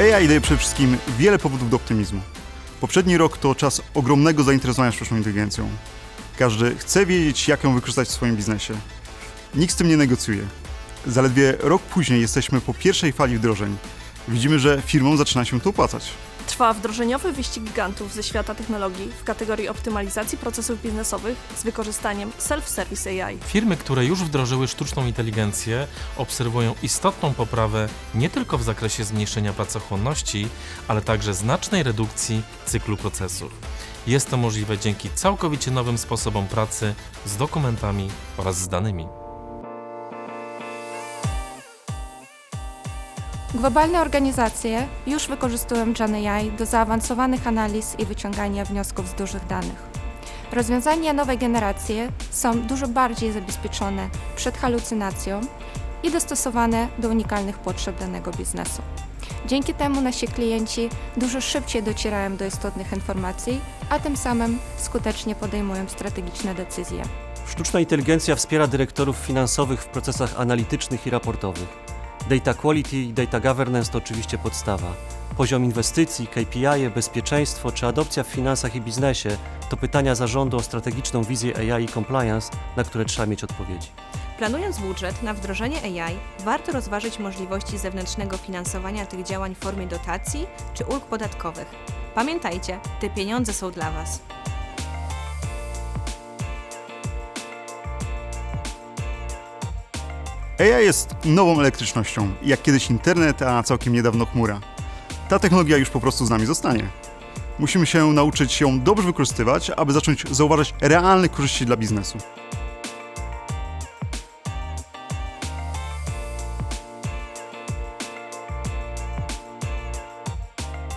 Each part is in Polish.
AI daje przede wszystkim wiele powodów do optymizmu. Poprzedni rok to czas ogromnego zainteresowania sztuczną inteligencją. Każdy chce wiedzieć, jak ją wykorzystać w swoim biznesie. Nikt z tym nie negocjuje. Zaledwie rok później jesteśmy po pierwszej fali wdrożeń. Widzimy, że firmom zaczyna się to opłacać. Trwa wdrożeniowy wyścig gigantów ze świata technologii w kategorii optymalizacji procesów biznesowych z wykorzystaniem self-service AI. Firmy, które już wdrożyły sztuczną inteligencję, obserwują istotną poprawę nie tylko w zakresie zmniejszenia pracochłonności, ale także znacznej redukcji cyklu procesów. Jest to możliwe dzięki całkowicie nowym sposobom pracy z dokumentami oraz z danymi. Globalne organizacje już wykorzystują GenAI do zaawansowanych analiz i wyciągania wniosków z dużych danych. Rozwiązania nowej generacji są dużo bardziej zabezpieczone przed halucynacją i dostosowane do unikalnych potrzeb danego biznesu. Dzięki temu nasi klienci dużo szybciej docierają do istotnych informacji, a tym samym skutecznie podejmują strategiczne decyzje. Sztuczna inteligencja wspiera dyrektorów finansowych w procesach analitycznych i raportowych. Data quality i data governance to oczywiście podstawa. Poziom inwestycji, KPI, bezpieczeństwo czy adopcja w finansach i biznesie to pytania zarządu o strategiczną wizję AI i compliance, na które trzeba mieć odpowiedzi. Planując budżet na wdrożenie AI, warto rozważyć możliwości zewnętrznego finansowania tych działań w formie dotacji czy ulg podatkowych. Pamiętajcie, te pieniądze są dla Was. AI jest nową elektrycznością, jak kiedyś internet, a całkiem niedawno chmura. Ta technologia już po prostu z nami zostanie. Musimy się nauczyć ją dobrze wykorzystywać, aby zacząć zauważać realne korzyści dla biznesu.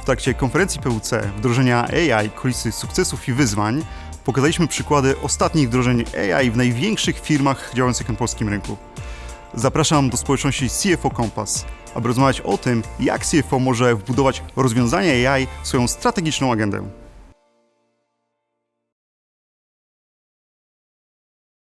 W trakcie konferencji PUC wdrożenia AI, kulisy sukcesów i wyzwań pokazaliśmy przykłady ostatnich wdrożeń AI w największych firmach działających na polskim rynku. Zapraszam do społeczności CFO Compass, aby rozmawiać o tym, jak CFO może wbudować rozwiązania AI w swoją strategiczną agendę.